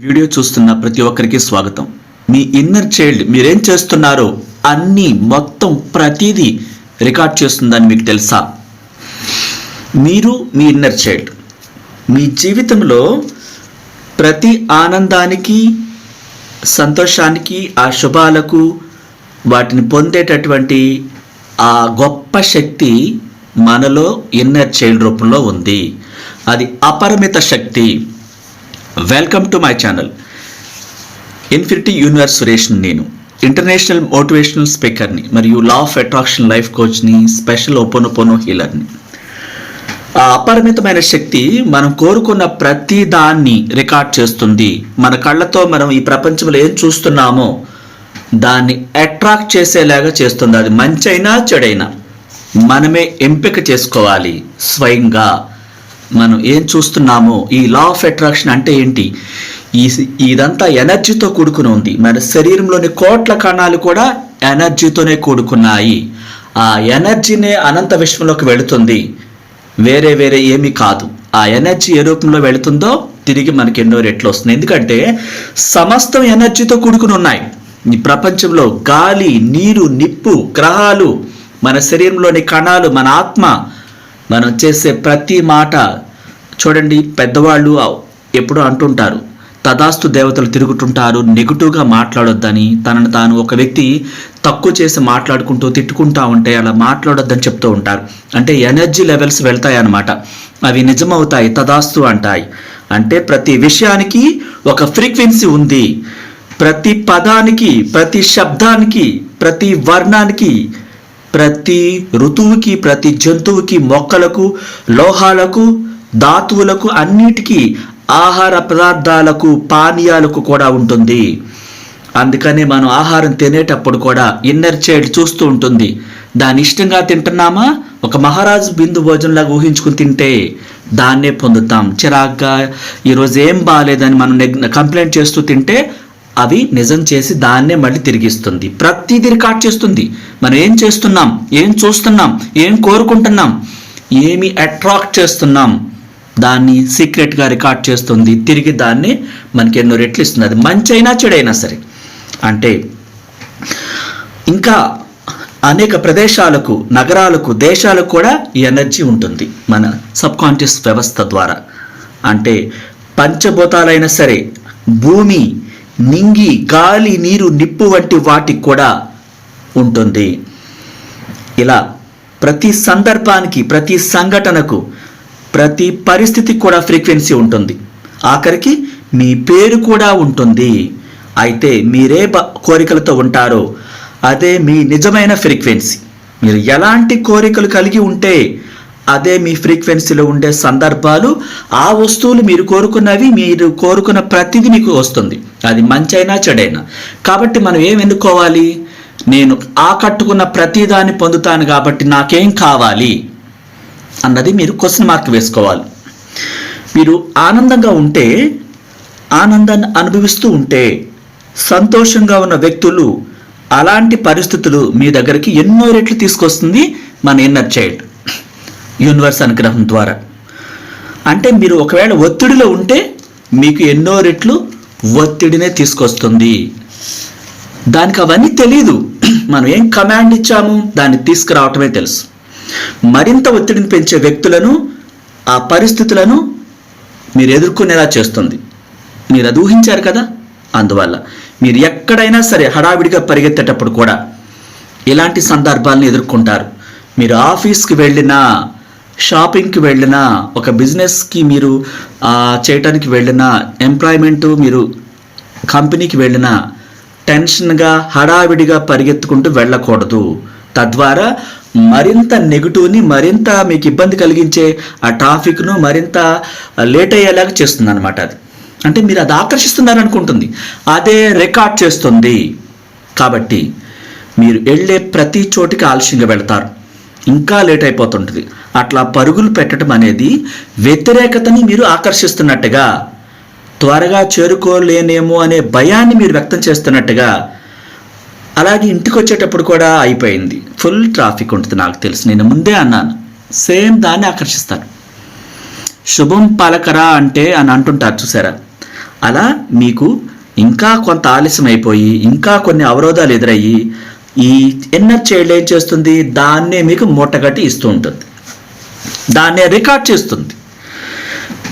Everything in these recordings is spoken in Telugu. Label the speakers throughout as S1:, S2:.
S1: వీడియో చూస్తున్న ప్రతి ఒక్కరికి స్వాగతం. మీ ఇన్నర్ చైల్డ్ మీరేం చేస్తున్నారో అన్నీ మొత్తం ప్రతిదీ రికార్డ్ చేస్తుందని మీకు తెలుసా? మీరు మీ ఇన్నర్ చైల్డ్ మీ జీవితంలో ప్రతి ఆనందానికి సంతోషానికి ఆ శుభాలకు వాటిని పొందేటటువంటి ఆ గొప్ప శక్తి మనలో ఇన్నర్ చైల్డ్ రూపంలో ఉంది. అది అపరిమిత శక్తి. Welcome to my channel infinity universe Suresh నేను. ఇంటర్నేషనల్ మోటివేషనల్ స్పీకర్ని మరియు లా ఆఫ్ అట్రాక్షన్ లైఫ్ కోచ్ని స్పెషల్ ఓపోనోపోనో హీలర్ని ఆ అపరిమితమైన శక్తి మనం కోరుకున్న ప్రతి దాన్ని రికార్డ్ చేస్తుంది. మన కళ్ళతో మనం ఈ ప్రపంచంలో ఏం చూస్తున్నామో దాన్ని అట్రాక్ట్ చేసేలాగా చేస్తుంది. అది మంచైనా చెడైనా మనమే ఎంపిక చేసుకోవాలి స్వయంగా. మనం ఏం చూస్తున్నామో ఈ లా ఆఫ్ అట్రాక్షన్ అంటే ఏంటి? ఈ ఇదంతా ఎనర్జీతో కూడుకుని ఉంది. మన శరీరంలోని కోట్ల కణాలు కూడా ఎనర్జీతోనే కూడుకున్నాయి. ఆ ఎనర్జీనే అనంత విశ్వంలోకి వెళుతుంది. వేరే వేరే ఏమీ కాదు. ఆ ఎనర్జీ ఏ రూపంలో వెళుతుందో తిరిగి మనకి ఎన్నో రెట్లు వస్తుంది ఎందుకంటే సమస్తం ఎనర్జీతో కూడుకుని ఉన్నాయి. ఈ ప్రపంచంలో గాలి నీరు నిప్పు గ్రహాలు మన శరీరంలోని కణాలు మన ఆత్మ మనం చేసే ప్రతి మాట చూడండి పెద్దవాళ్ళు ఎప్పుడూ అంటుంటారు తదాస్తు దేవతలు తిరుగుతుంటారు నెగిటివ్గా మాట్లాడొద్దని తనను తాను ఒక వ్యక్తి తక్కువ చేసి మాట్లాడుకుంటూ తిట్టుకుంటా ఉంటే అలా మాట్లాడొద్దని చెప్తూ ఉంటారు. అంటే ఎనర్జీ లెవెల్స్ వెళ్తాయి అన్నమాట అవి నిజమవుతాయి తదాస్తు అంటాయి. అంటే ప్రతి విషయానికి ఒక ఫ్రీక్వెన్సీ ఉంది. ప్రతి పదానికి ప్రతి శబ్దానికి ప్రతి వర్ణానికి ప్రతి ఋతువుకి ప్రతి జంతువుకి మొక్కలకు లోహాలకు ధాతువులకు అన్నిటికీ ఆహార పదార్థాలకు పానీయాలకు కూడా ఉంటుంది. అందుకని మనం ఆహారం తినేటప్పుడు కూడా ఇన్నర్ చైల్డ్ చూస్తూ ఉంటుంది. దాన్ని ఇష్టంగా తింటున్నామా? ఒక మహారాజు బిందు భోజనంలాగా ఊహించుకుని తింటే దాన్నే పొందుతాం. చిరాగ్గా ఈరోజు ఏం బాగాలేదని మనం నెగ్ కంప్లైంట్ చేస్తూ తింటే అవి నిజం చేసి దాన్నే మళ్ళీ తిరిగిస్తుంది. ప్రతిదీ రికార్డ్ చేస్తుంది. మనం ఏం చేస్తున్నాం? ఏం చూస్తున్నాం? ఏం కోరుకుంటున్నాం? ఏమి అట్రాక్ట్ చేస్తున్నాం? దాన్ని సీక్రెట్గా రికార్డ్ చేస్తుంది. తిరిగి దాన్ని మనకి ఎన్నో రెట్లు ఇస్తుంది. అది మంచి అయినా చెడైనా సరే. అంటే ఇంకా అనేక ప్రదేశాలకు నగరాలకు దేశాలకు కూడా ఈ ఎనర్జీ ఉంటుంది మన సబ్కాన్షియస్ వ్యవస్థ ద్వారా. అంటే పంచభూతాలైనా సరే భూమి నింగి గాలి నీరు నిప్పు వంటి వాటికి కూడా ఉంటుంది. ఇలా ప్రతి సందర్భానికి ప్రతి సంఘటనకు ప్రతి పరిస్థితికి కూడా ఫ్రీక్వెన్సీ ఉంటుంది. ఆఖరికి మీ పేరు కూడా ఉంటుంది. అయితే మీరే కోరికలతో ఉంటారో అదే మీ నిజమైన ఫ్రీక్వెన్సీ. మీరు ఎలాంటి కోరికలు కలిగి ఉంటే అదే మీ ఫ్రీక్వెన్సీలో ఉండే సందర్భాలు ఆ వస్తువులు మీరు కోరుకున్నవి మీరు కోరుకున్న ప్రతిదీ మీకు వస్తుంది. అది మంచైనా చెడైనా. కాబట్టి మనం ఏం ఎన్నుకోవాలి? నేను ఆకట్టుకున్న ప్రతిదాన్ని పొందుతాను కాబట్టి నాకేం కావాలి? అన్నది మీరు క్వశ్చన్ మార్క్ వేసుకోవాలి. మీరు ఆనందంగా ఉంటే ఆనందాన్ని అనుభవిస్తూ ఉంటే సంతోషంగా ఉన్న వ్యక్తులు అలాంటి పరిస్థితులు మీ దగ్గరికి ఎన్నో రెట్లు తీసుకొస్తుంది మన ఇన్నర్ చైల్డ్ యూనివర్స్ అనుగ్రహం ద్వారా. అంటే మీరు ఒకవేళ ఒత్తిడిలో ఉంటే మీకు ఎన్నో రెట్లు ఒత్తిడినే తీసుకొస్తుంది. దానికి అవన్నీ తెలియదు మనం ఏం కమాండ్ ఇచ్చాము దాన్ని తీసుకురావటమే తెలుసు. మరింత ఒత్తిడిని పెంచే వ్యక్తులను ఆ పరిస్థితులను మీరు ఎదుర్కొనేలా చేస్తుంది. మీరు అది ఊహించారు కదా? అందువల్ల మీరు ఎక్కడైనా సరే హడావిడిగా పరిగెత్తేటప్పుడు కూడా ఇలాంటి సందర్భాలను ఎదుర్కొంటారు. మీరు ఆఫీస్కి వెళ్ళినా షాపింగ్కి వెళ్ళినా ఒక బిజినెస్కి మీరు చేయటానికి వెళ్ళినా ఎంప్లాయ్మెంట్ మీరు కంపెనీకి వెళ్ళినా టెన్షన్గా హడావిడిగా పరిగెత్తుకుంటూ వెళ్ళకూడదు. తద్వారా మరింత నెగిటివ్ని మరింత మీకు ఇబ్బంది కలిగించే ఆ ట్రాఫిక్ను మరింత లేట్ అయ్యేలాగా చేస్తుంది అనమాట అది. అంటే మీరు అది ఆకర్షిస్తున్నారు అనుకుంటుంది. అదే రికార్డ్ చేస్తుంది. కాబట్టి మీరు వెళ్ళే ప్రతి చోటికి ఆలస్యంగా వెళ్తారు. ఇంకా లేట్ అయిపోతుంటుంది. అట్లా పరుగులు పెట్టడం అనేది వ్యతిరేకతని మీరు ఆకర్షిస్తున్నట్టుగా త్వరగా చేరుకోలేనేమో అనే భయాన్ని మీరు వ్యక్తం చేస్తున్నట్టుగా అలాగే ఇంటికి వచ్చేటప్పుడు కూడా అయిపోయింది. ఫుల్ ట్రాఫిక్ ఉంటుంది నాకు తెలుసు. నేను ముందే అన్నాను. సేమ్ దాన్ని ఆకర్షిస్తాను. శుభం పలకరా అంటే అని అంటుంటారు చూసారా? అలా మీకు ఇంకా కొంత ఆలస్యం అయిపోయి ఇంకా కొన్ని అవరోధాలు ఎదురయ్యి ఈ ఇన్నర్ చైల్డ్ ఏం చేస్తుంది? దాన్నే మీకు మూటగట్టి ఇస్తూ ఉంటుంది. దాన్నే రికార్డ్ చేస్తుంది.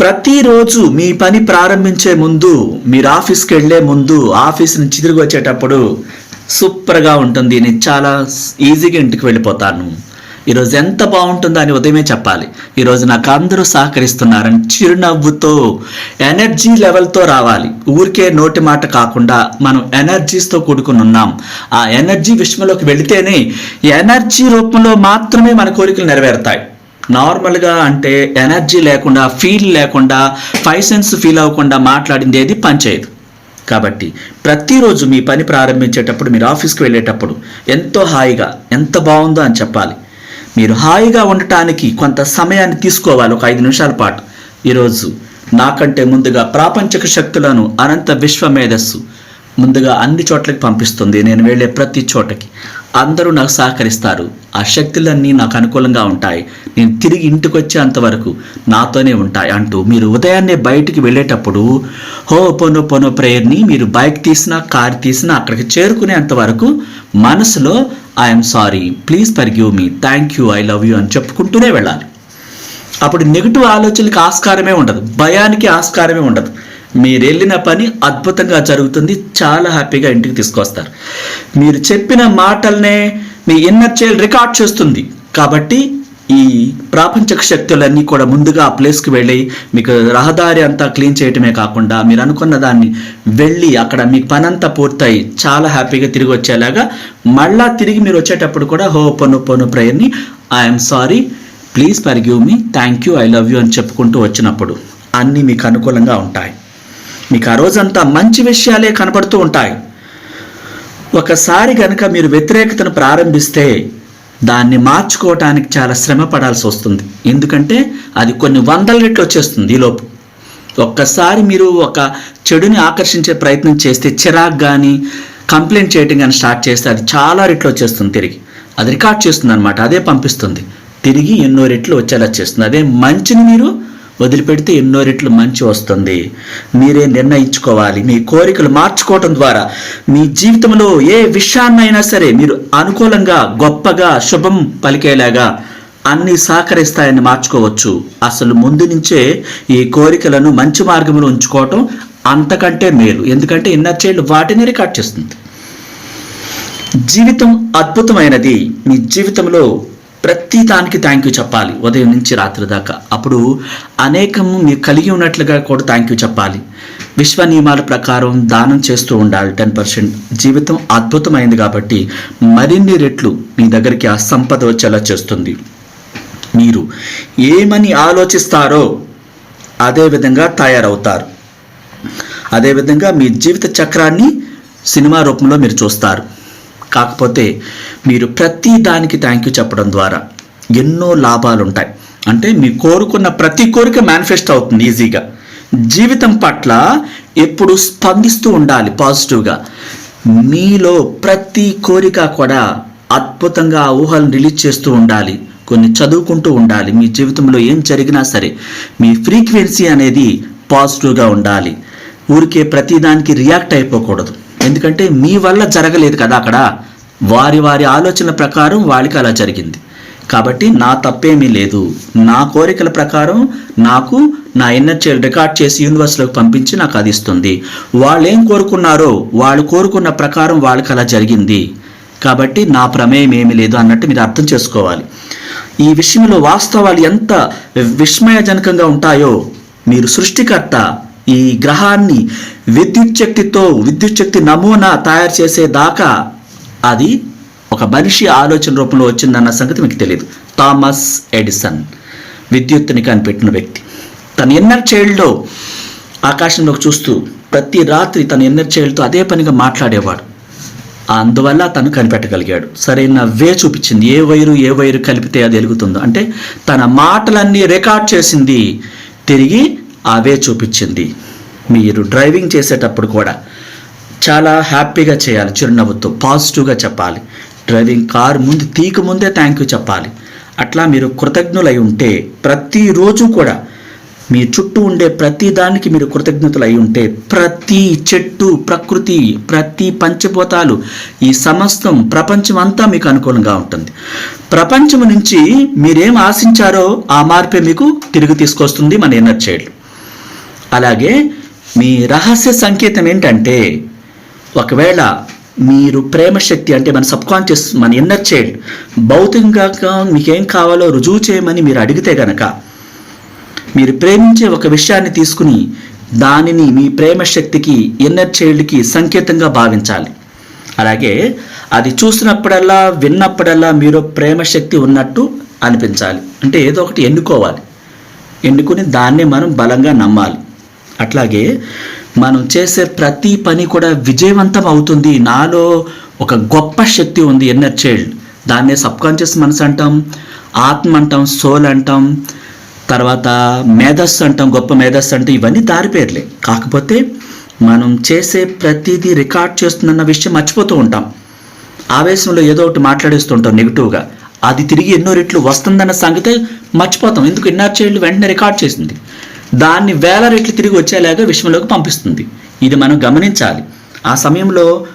S1: ప్రతిరోజు మీ పని ప్రారంభించే ముందు మీరు ఆఫీస్కి వెళ్ళే ముందు ఆఫీస్ నుంచి తిరిగి వచ్చేటప్పుడు సూపర్గా ఉంటుంది. నేను చాలా ఈజీగా ఇంటికి వెళ్ళిపోతాను. ఈరోజు ఎంత బాగుంటుందో అని ఉదయమే చెప్పాలి. ఈరోజు నాకు అందరూ సహకరిస్తున్నారని చిరునవ్వుతో ఎనర్జీ లెవెల్తో రావాలి. ఊరికే నోటి మాట కాకుండా మనం ఎనర్జీస్తో కూడుకుని ఉన్నాం. ఆ ఎనర్జీ విషయంలోకి వెళితేనే ఎనర్జీ రూపంలో మాత్రమే మన కోరికలు నెరవేరుతాయి. నార్మల్గా అంటే ఎనర్జీ లేకుండా ఫీల్ లేకుండా ఫైవ్ సెన్స్ ఫీల్ అవ్వకుండా మాట్లాడింది ఏది పనిచేయదు కాబట్టి ప్రతిరోజు మీ పని ప్రారంభించేటప్పుడు మీరు ఆఫీస్కి వెళ్ళేటప్పుడు ఎంతో హాయిగా ఎంత బాగుందో అని చెప్పాలి. మీరు హాయిగా ఉండటానికి కొంత సమయాన్ని తీసుకోవాలి. ఒక ఐదు నిమిషాల పాటు. ఈరోజు నాకంటే ముందుగా ప్రాపంచక శక్తులను అనంత విశ్వ మేధస్సు ముందుగా అన్ని చోట్లకి పంపిస్తుంది. నేను వెళ్ళే ప్రతి చోటకి. అందరూ నాకు సహకరిస్తారు. ఆ శక్తులన్నీ నాకు అనుకూలంగా ఉంటాయి. నేను తిరిగి ఇంటికి వచ్చేంత వరకు నాతోనే ఉంటాయి అంటూ మీరు ఉదయాన్నే బయటికి వెళ్ళేటప్పుడు హో పొను పొను ప్రేయర్ని మీరు బైక్ తీసినా కార్ తీసినా అక్కడికి చేరుకునేంత వరకు మనసులో I'm sorry please forgive me thank you I love you అని చెప్పుకుంటూనే వెళ్ళాలి. అప్పుడు నెగిటివ్ ఆలోచనలకు ఆస్కారమే ఉండదు. భయానికి ఆస్కారమే ఉండదు. మీరు వెళ్ళిన పని అద్భుతంగా జరుగుతుంది. చాలా హ్యాపీగా ఇంటికి తీసుకొస్తారు. మీరు చెప్పిన మాటలనే మీ ఇన్నర్ చైల్డ్ రికార్డ్ చేస్తుంది. కాబట్టి ఈ ప్రాపంచక శక్తులన్నీ కూడా ముందుగా ఆ ప్లేస్కి వెళ్ళి మీకు రహదారి అంతా క్లీన్ చేయటమే కాకుండా మీరు అనుకున్న దాన్ని వెళ్ళి అక్కడ మీ పని అంతా పూర్తయి చాలా హ్యాపీగా తిరిగి వచ్చేలాగా మళ్ళా తిరిగి మీరు వచ్చేటప్పుడు కూడా ho'oponopono ప్రేయర్ని I'm sorry please forgive me thank you I love you అని చెప్పుకుంటూ వచ్చినప్పుడు అన్నీ మీకు అనుకూలంగా ఉంటాయి. మీకు ఆ రోజంతా మంచి విషయాలే కనబడుతూ ఉంటాయి. ఒకసారి కనుక మీరు వ్యతిరేకతను ప్రారంభిస్తే దాన్ని మార్చుకోవటానికి చాలా శ్రమ పడాల్సి వస్తుంది. ఎందుకంటే అది కొన్ని వందల రెట్లు వచ్చేస్తుంది ఈలోపు ఒక్కసారి మీరు ఒక చెడుని ఆకర్షించే ప్రయత్నం చేస్తే చిరాక్ కానీ కంప్లైంట్ చేయటం కానీ స్టార్ట్ చేస్తే అది చాలా రెట్లు వచ్చేస్తుంది తిరిగి. అది రికార్డ్ చేస్తుంది అనమాట అదే పంపిస్తుంది. తిరిగి ఎన్నో రెట్లు వచ్చేలా చేస్తుంది. అదే మంచిని మీరు వదిలిపెడితే ఎన్నో రెట్లు మంచి వస్తుంది. మీరే నిర్ణయించుకోవాలి. మీ కోరికలు మార్చుకోవటం ద్వారా మీ జీవితంలో ఏ విషయాన్నైనా సరే మీరు అనుకూలంగా గొప్పగా శుభం పలికేలాగా అన్ని సహకరిస్తాయని మార్చుకోవచ్చు. అసలు ముందు నుంచే ఈ కోరికలను మంచి మార్గంలో ఉంచుకోవటం అంతకంటే మేలు. ఎందుకంటే ఇన్నర్ చైల్డ్ వాటిని రికార్డ్ చేస్తుంది. జీవితం అద్భుతమైనది. మీ జీవితంలో ప్రతి దానికి థ్యాంక్ యూ చెప్పాలి. ఉదయం నుంచి రాత్రి దాకా. అప్పుడు అనేకము మీరు కలిగి ఉన్నట్లుగా కూడా థ్యాంక్ యూ చెప్పాలి. విశ్వ నియమాల ప్రకారం దానం చేస్తూ ఉండాలి. టెన్ పర్సెంట్ జీవితం అద్భుతమైంది కాబట్టి మరిన్ని రెట్లు మీ దగ్గరికి ఆ సంపద వచ్చేలా చేస్తుంది. మీరు ఏమని ఆలోచిస్తారో అదే విధంగా తయారవుతారు. అదేవిధంగా మీ జీవిత చక్రాన్ని సినిమా రూపంలో మీరు చూస్తారు. కాకపోతే మీరు ప్రతి దానికి థ్యాంక్ యూ చెప్పడం ద్వారా ఎన్నో లాభాలు ఉంటాయి అంటే మీ కోరుకున్న ప్రతి కోరిక మేనిఫెస్ట్ అవుతుంది ఈజీగా జీవితం పట్ల ఎప్పుడు స్పందిస్తూ ఉండాలి పాజిటివ్గా మీలో ప్రతి కోరిక కూడా అద్భుతంగా ఆ ఊహలను రిలీజ్ చేస్తూ ఉండాలి. కొన్ని చదువుకుంటూ ఉండాలి. మీ జీవితంలో ఏం జరిగినా సరే మీ ఫ్రీక్వెన్సీ అనేది పాజిటివ్గా ఉండాలి. ఊరికే ప్రతిదానికి రియాక్ట్ అయిపోకూడదు. ఎందుకంటే మీ వల్ల జరగలేదు కదా అక్కడ. వారి వారి ఆలోచన ప్రకారం వాళ్ళకి అలా జరిగింది. కాబట్టి నా తప్పేమీ లేదు. నా కోరికల ప్రకారం నాకు నా ఇన్నర్ చైల్డ్ రికార్డ్ చేసి యూనివర్స్లోకి పంపించి నాకు అది ఇస్తుంది. వాళ్ళు ఏం కోరుకున్నారో వాళ్ళు కోరుకున్న ప్రకారం వాళ్ళకి అలా జరిగింది. కాబట్టి నా ప్రమేయం ఏమీ లేదు అన్నట్టు మీరు అర్థం చేసుకోవాలి. ఈ విషయంలో వాస్తవాలు ఎంత విస్మయజనకంగా ఉంటాయో మీరు సృష్టికర్త ఈ గ్రహాన్ని విద్యుత్ శక్తితో విద్యుత్ శక్తి నమూనా తయారు చేసేదాకా అది ఒక మనిషి ఆలోచన రూపంలో వచ్చిందన్న సంగతి మీకు తెలియదు థామస్ ఎడిసన్ విద్యుత్తుని కనిపెట్టిన వ్యక్తి. తన ఎన్నర్ చైల్డ్లో ఆకాశంలోకి చూస్తూ ప్రతి రాత్రి తన ఎన్నర్ చైల్డ్తో అదే పనిగా మాట్లాడేవాడు. అందువల్ల తను కనిపెట్టగలిగాడు. సరైన వే చూపించింది. ఏ వైరు ఏ వైరు కలిపితే అది వెలుగుతుందో. అంటే తన మాటలన్నీ రికార్డ్ చేసింది. తిరిగి అవే చూపించింది. మీరు డ్రైవింగ్ చేసేటప్పుడు కూడా చాలా హ్యాపీగా చేయాలి చిరునవ్వుతో పాజిటివ్గా చెప్పాలి. డ్రైవింగ్ కార్ ముందు తీకు ముందే థ్యాంక్ యూ చెప్పాలి. అట్లా మీరు కృతజ్ఞులై ఉంటే ప్రతిరోజు కూడా మీ చుట్టూ ఉండే ప్రతి దానికి మీరు కృతజ్ఞతలు అయి ఉంటే ప్రతి చెట్టు ప్రకృతి ప్రతి పంచభూతాలు ఈ సమస్తం ప్రపంచం అంతా మీకు అనుకూలంగా ఉంటుంది. ప్రపంచం నుంచి మీరేం ఆశించారో ఆ మార్పే మీకు తిరిగి తీసుకొస్తుంది మన ఎన్నర్ అలాగే మీ రహస్య సంకేతం ఏంటంటే ఒకవేళ మీరు ప్రేమ శక్తి అంటే మన సబ్కాన్షియస్ మన ఇన్నర్ చైల్డ్ భౌతికంగా మీకేం కావాలో రుజువు చేయమని మీరు అడిగితే గనక మీరు ప్రేమించే ఒక విషయాన్ని తీసుకుని దానిని మీ ప్రేమ శక్తికి ఇన్నర్ చైల్డ్కి సంకేతంగా భావించాలి. అలాగే అది చూసినప్పుడల్లా విన్నప్పుడల్లా మీరు ప్రేమ శక్తి ఉన్నట్టు అనిపించాలి. అంటే ఏదో ఒకటి ఎన్నుకోవాలి. ఎన్నుకుని దాన్నే మనం బలంగా నమ్మాలి. అట్లాగే మనం చేసే ప్రతి పని కూడా విజయవంతం అవుతుంది. నాలో ఒక గొప్ప శక్తి ఉంది ఇన్నర్ చైల్డ్ దాన్నే సబ్కాన్షియస్ మనసు అంటాం ఆత్మ అంటాం సోల్ అంటాం తర్వాత మేధస్సు అంటాం గొప్ప మేధస్సు అంటే ఇవన్నీ దారి పేర్లే. కాకపోతే మనం చేసే ప్రతిదీ రికార్డ్ చేస్తుందన్న విషయం మర్చిపోతూ ఉంటాం. ఆవేశంలో ఏదో ఒకటి మాట్లాడేస్తుంటాం నెగిటివ్గా అది తిరిగి ఎన్నో రెట్లు వస్తుందన్న సంగతే మర్చిపోతాం. ఎందుకు? ఇన్నర్ చైల్డ్ వెంటనే రికార్డ్ చేసింది. దాన్ని వేల రెట్లు తిరిగి వచ్చేలాగా విశ్వంలోకి పంపిస్తుంది. ఇది మనం గమనించాలి. ఆ సమయంలో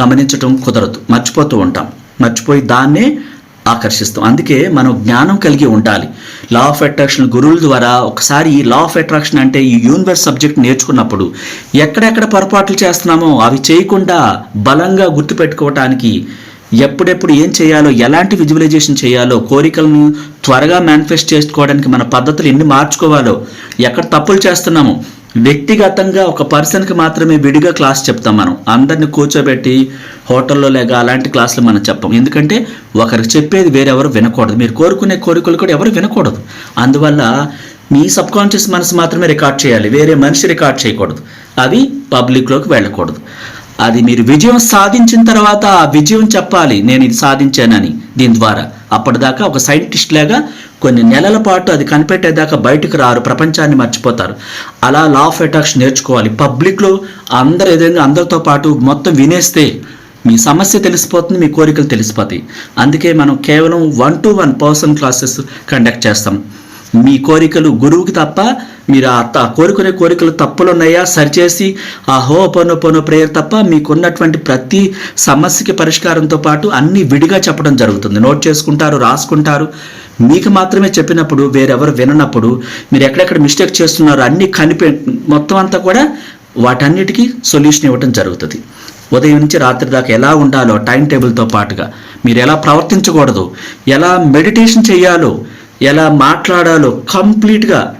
S1: గమనించటం కుదరదు. మర్చిపోతూ ఉంటాం. మర్చిపోయి దాన్నే ఆకర్షిస్తాం. అందుకే మనం జ్ఞానం కలిగి ఉండాలి. లా ఆఫ్ అట్రాక్షన్ గురువుల ద్వారా ఒకసారి ఈ లా ఆఫ్ అట్రాక్షన్ అంటే ఈ యూనివర్స్ సబ్జెక్ట్ నేర్చుకున్నప్పుడు ఎక్కడెక్కడ పొరపాట్లు చేస్తున్నామో అవి చేయకుండా బలంగా గుర్తుపెట్టుకోవటానికి ఎప్పుడెప్పుడు ఏం చేయాలో ఎలాంటి విజువలైజేషన్ చేయాలో కోరికలను త్వరగా మేనిఫెస్ట్ చేసుకోవడానికి మన పద్ధతులు ఎన్ని మార్చుకోవాలో ఎక్కడ తప్పులు చేస్తున్నామో వ్యక్తిగతంగా ఒక పర్సన్కి మాత్రమే విడిగా క్లాస్ చెప్తాం మనం. అందరిని కూర్చోబెట్టి హోటల్లో లేక అలాంటి క్లాసులు మనం చెప్పం. ఎందుకంటే ఒకరికి చెప్పేది వేరెవరు వినకూడదు. మీరు కోరుకునే కోరికలు కూడా ఎవరు వినకూడదు. అందువల్ల మీ సబ్ కాన్షియస్ మనసు మాత్రమే రికార్డ్ చేయాలి. వేరే మనిషి రికార్డ్ చేయకూడదు. అవి పబ్లిక్లోకి వెళ్ళకూడదు. అది మీరు విజయం సాధించిన తర్వాత ఆ విజయం చెప్పాలి నేను ఇది సాధించానని. దీని ద్వారా అప్పటిదాకా ఒక సైంటిస్ట్ లాగా కొన్ని నెలల పాటు అది కనిపెట్టేదాకా బయటకు రారు ప్రపంచాన్ని మర్చిపోతారు. అలా లా ఆఫ్ అటాక్స్ నేర్చుకోవాలి. పబ్లిక్లో అందరు ఏదైనా అందరితో పాటు మొత్తం వినేస్తే మీ సమస్య తెలిసిపోతుంది మీ కోరికలు తెలిసిపోతాయి. అందుకే మనం కేవలం one to one person classes conduct చేస్తాం. మీ కోరికలు గురువుకి తప్ప మీరు ఆ కోరుకునే కోరికలు తప్పులున్నాయా? సరిచేసి ఆ హో పనో పనో ప్రేయర్ తప్ప మీకున్నటువంటి ప్రతి సమస్యకి పరిష్కారంతో పాటు అన్ని విడిగా చెప్పడం జరుగుతుంది. నోట్ చేసుకుంటారు రాసుకుంటారు. మీకు మాత్రమే చెప్పినప్పుడు వేరెవరు విననప్పుడు మీరు ఎక్కడెక్కడ మిస్టేక్ చేస్తున్నారో అన్ని కనిపే మొత్తం అంతా కూడా వాటన్నిటికీ సొల్యూషన్ ఇవ్వడం జరుగుతుంది. ఉదయం నుంచి రాత్రి దాకా ఎలా ఉండాలో టైం టేబుల్తో పాటుగా. మీరు ఎలా ప్రవర్తించకూడదు? ఎలా మెడిటేషన్ చేయాలో ఎలా మాట్లాడాలో కంప్లీట్గా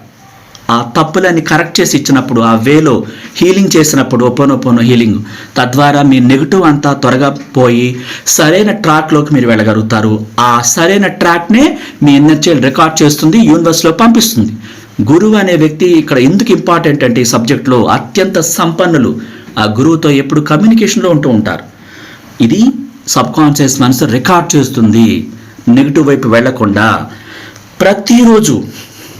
S1: ఆ తప్పులన్నీ కరెక్ట్ చేసి ఇచ్చినప్పుడు ఆ వేలో హీలింగ్ చేసినప్పుడు ఒపోనొపోనో హీలింగ్ తద్వారా మీ నెగిటివ్ అంతా త్వరగా పోయి సరైన ట్రాక్లోకి మీరు వెళ్ళగలుగుతారు. ఆ సరైన ట్రాక్నే మీ ఎనర్జీ రికార్డ్ చేస్తుంది యూనివర్స్లో పంపిస్తుంది. గురువు అనే వ్యక్తి ఇక్కడ ఎందుకు ఇంపార్టెంట్ అంటే ఈ సబ్జెక్ట్లో అత్యంత సంపన్నులు. ఆ గురువుతో ఎప్పుడు కమ్యూనికేషన్లో ఉంటూ ఉంటారు. ఇది సబ్ కాన్షియస్ మనసు రికార్డ్ చేస్తుంది నెగిటివ్ వైపు వెళ్ళకుండా ప్రతిరోజు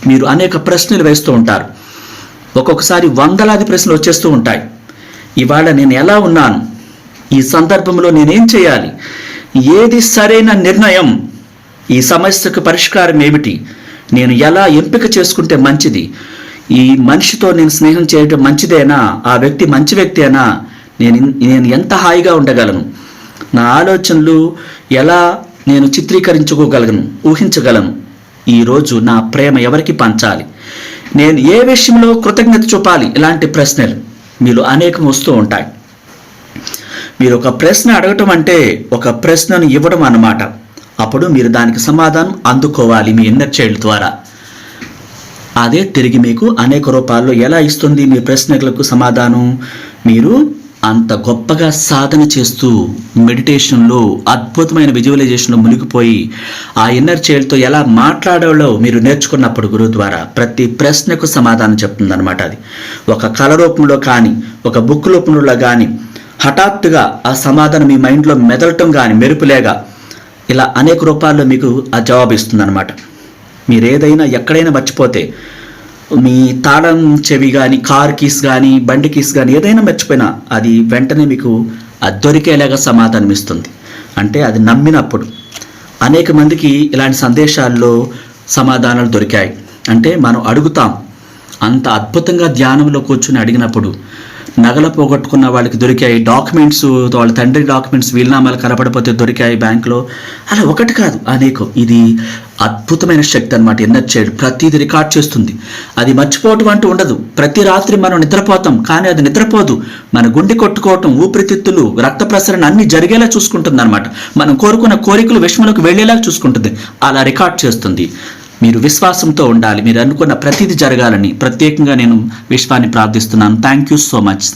S1: మీరు అనేక ప్రశ్నలు వేస్తూ ఉంటారు. ఒక్కొక్కసారి వందలాది ప్రశ్నలు వచ్చేస్తూ ఉంటాయి. ఇవాళ నేను ఎలా ఉన్నాను? ఈ సందర్భంలో నేనేం చేయాలి? ఏది సరైన నిర్ణయం? ఈ సమస్యకు పరిష్కారం ఏమిటి? నేను ఎలా ఎంపిక చేసుకుంటే మంచిది? ఈ మనిషితో నేను స్నేహం చేయడం మంచిదేనా? ఆ వ్యక్తి మంచి వ్యక్తేనా? నేను నేను ఎంత హాయిగా ఉండగలను? నా ఆలోచనలు ఎలా నేను చిత్రీకరించుకోగలను ఊహించగలను? ఈరోజు నా ప్రేమ ఎవరికి పంచాలి? నేను ఏ విషయంలో కృతజ్ఞత చూపాలి? ఇలాంటి ప్రశ్నలు మీలో అనేకం వస్తూ ఉంటాయి. మీరు ఒక ప్రశ్న అడగటం అంటే ఒక ప్రశ్నను ఇవ్వడం అన్నమాట. అప్పుడు మీరు దానికి సమాధానం అందుకోవాలి మీ ఇన్నర్ చైల్డ్ ద్వారా. అదే తిరిగి మీకు అనేక రూపాల్లో ఎలా ఇస్తుంది మీ ప్రశ్నలకు సమాధానం? మీరు అంత గొప్పగా సాధన చేస్తూ మెడిటేషన్లో అద్భుతమైన విజువలైజేషన్లో మునిగిపోయి ఆ ఇన్నర్ చైల్డ్తో ఎలా మాట్లాడాలో మీరు నేర్చుకున్నప్పుడు గురువు ద్వారా ప్రతి ప్రశ్నకు సమాధానం చెప్తుందన్నమాట అది. ఒక కళ రూపంలో కానీ ఒక బుక్ రూపంలో కానీ హఠాత్తుగా ఆ సమాధానం మీ మైండ్లో మెదలటం కానీ మెరుపులేగా ఇలా అనేక రూపాల్లో మీకు ఆ జవాబు ఇస్తుందన్నమాట. మీరు ఏదైనా ఎక్కడైనా మర్చిపోతే మీ తాళం చెవి కానీ కార్ కీస్ కానీ బండి కీస్ కానీ ఏదైనా మర్చిపోయినా అది వెంటనే మీకు అది దొరికేలాగా సమాధానం ఇస్తుంది అంటే అది నమ్మినప్పుడు. అనేక మందికి ఇలాంటి సందేశాల్లో సమాధానాలు దొరికాయి. అంటే మనం అడుగుతాం. అంత అద్భుతంగా ధ్యానంలో కూర్చుని అడిగినప్పుడు నగల పోగొట్టుకున్న వాళ్ళకి దొరికాయి డాక్యుమెంట్స్ వాళ్ళ తండ్రి డాక్యుమెంట్స్ వీలునామాలు కనపడిపోతే దొరికాయి బ్యాంకులో. అలా ఒకటి కాదు అనేకం. ఇది అద్భుతమైన శక్తి అనమాట ఎన్నర్ చేయడం ప్రతిది రికార్డ్ చేస్తుంది. అది మర్చిపోవటం అంటూ ఉండదు. ప్రతి రాత్రి మనం నిద్రపోతాం కానీ అది నిద్రపోదు. మన గుండె కొట్టుకోవటం ఊపిరితిత్తులు రక్త ప్రసరణ అన్ని జరిగేలా చూసుకుంటుంది అనమాట మనం కోరుకున్న కోరికలు విషయంలోకి వెళ్ళేలా చూసుకుంటుంది. అలా రికార్డ్ చేస్తుంది. మీరు విశ్వాసంతో ఉండాలి. మీరు అనుకున్న ప్రతిదీ జరగాలని ప్రత్యేకంగా నేను విశ్వాన్ని ప్రార్థిస్తున్నాను. Thank you so much